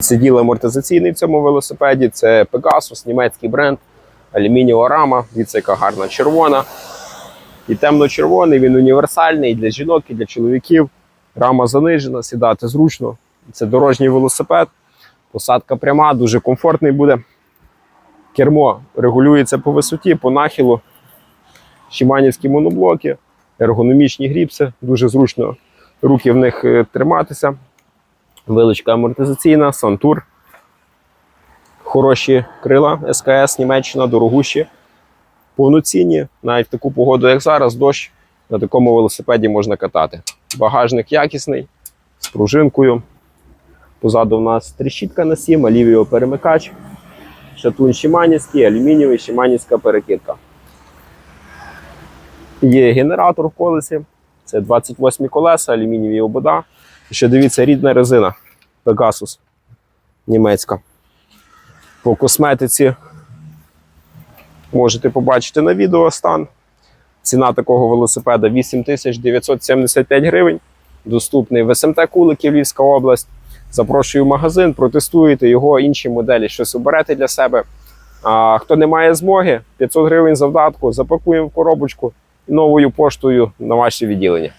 Сиділ амортизаційний в цьому велосипеді. Це Pegasus, німецький бренд, алюмінієва рама. Дивіться, яка гарна червона. І темно-червоний, він універсальний для жінок, і для чоловіків. Рама занижена, сідати зручно. Це дорожній велосипед. Посадка пряма, дуже комфортний буде. Кермо регулюється по висоті, по нахилу. Шиманівські моноблоки, ергономічні гріпси, дуже зручно руки в них е, триматися. Вилочка амортизаційна, Сантур. Хороші крила, СКС, Німеччина, дорогущі, повноцінні. Навіть в таку погоду, як зараз, дощ, на такому велосипеді можна катати. Багажник якісний, з пружинкою. Позаду в нас тріщітка на 7, алівіо перемикач, шатун Шиманівський, алюмінієвий, Шиманівська перекидка. Є генератор в колесі. Це 28 колеса, алюмінієві обода. Ще дивіться, рідна резина Pegasus німецька. По косметиці можете побачити на відео стан. Ціна такого велосипеда 8975 гривень. Доступний в СМТ Куликів, Львівська область. Запрошую в магазин, протестуєте його, інші моделі, щось оберете для себе. А хто не має змоги, 500 гривень завдатку, запакуємо в коробочку і новою поштою на ваше відділення.